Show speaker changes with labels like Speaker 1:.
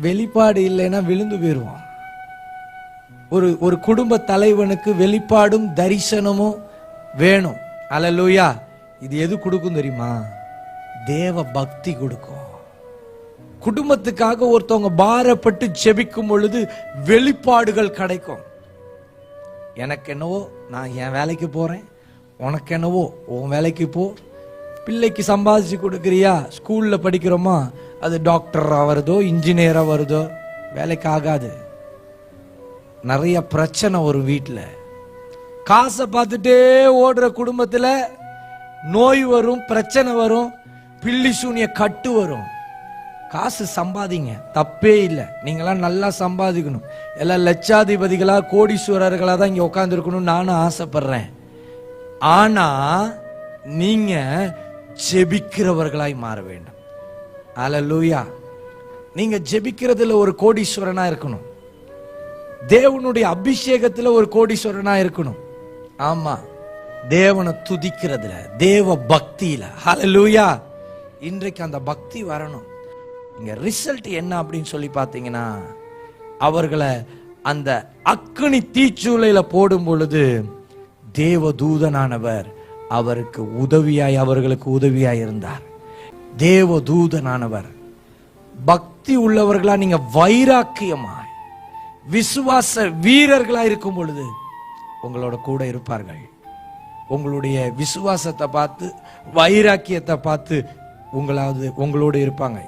Speaker 1: வெளிப்பாடு இல்லைன்னா விழுந்து போயிடுவான் ஒரு ஒரு குடும்ப தலைவனுக்கு வெளிப்பாடும் தரிசனமும் வேணும். அலலூயா. இது எது கொடுக்கும் தெரியுமா? தேவ பக்தி கொடுக்கும். குடும்பத்துக்காக ஒருத்தவங்க பாரப்பட்டு ஜெபிக்கும் பொழுது வெளிப்பாடுகள் கிடைக்கும். எனக்கு என்னவோ நான் என் வேலைக்கு போறேன். உனக்கு என்னவோ உன் வேலைக்கு போ. பிள்ளைக்கு சம்பாதிச்சு கொடுக்குறியா? ஸ்கூல்ல படிக்கிறோமா? அது டாக்டராக வருதோ இன்ஜினியராக வருதோ வேலைக்கு ஆகாது. நிறைய பிரச்சனை ஒரு வீட்டில் காசை பார்த்துட்டே ஓடுற குடும்பத்தில் நோய் வரும் பிரச்சனை வரும் பில்லி சூனிய கட்டு வரும். காசு சம்பாதிங்க தப்பே இல்லை. நீங்களாம் நல்லா சம்பாதிக்கணும். எல்லாம் லட்சாதிபதிகளாக கோடீஸ்வரர்களாக தான் இங்கே உட்காந்துருக்கணும்னு நானும் ஆசைப்படுறேன். ஆனால் நீங்கள் செபிக்கிறவர்களாய் மாற வேண்டும். அலலூயா நீங்க ஜெபிக்கிறதுல ஒரு கோடீஸ்வரனா இருக்கணும். தேவனுடைய அபிஷேகத்துல ஒரு கோடீஸ்வரனா இருக்கணும். ஆமா. தேவனை துதிக்கிறதுல தேவ பக்தியில. ஹலலூயா இன்றைக்கு அந்த பக்தி வரணும். இங்க ரிசல்ட் என்ன அப்படின்னு சொல்லி பார்த்தீங்கன்னா அவர்களை அந்த அக்கினி தீச்சூளையில போடும் பொழுது தேவ தூதனானவர் அவருக்கு உதவியாய் அவர்களுக்கு உதவியாய் இருந்தார். தேவ தூதனானவர் பக்தி உள்ளவர்களா நீங்க வைராக்கியமாய் விசுவாச வீரர்களா இருக்கும் பொழுது உங்களோட கூட இருப்பார்கள். உங்களுடைய விசுவாசத்தை பார்த்து வைராக்கியத்தை பார்த்து உங்களாவது உங்களோட இருப்பாங்க.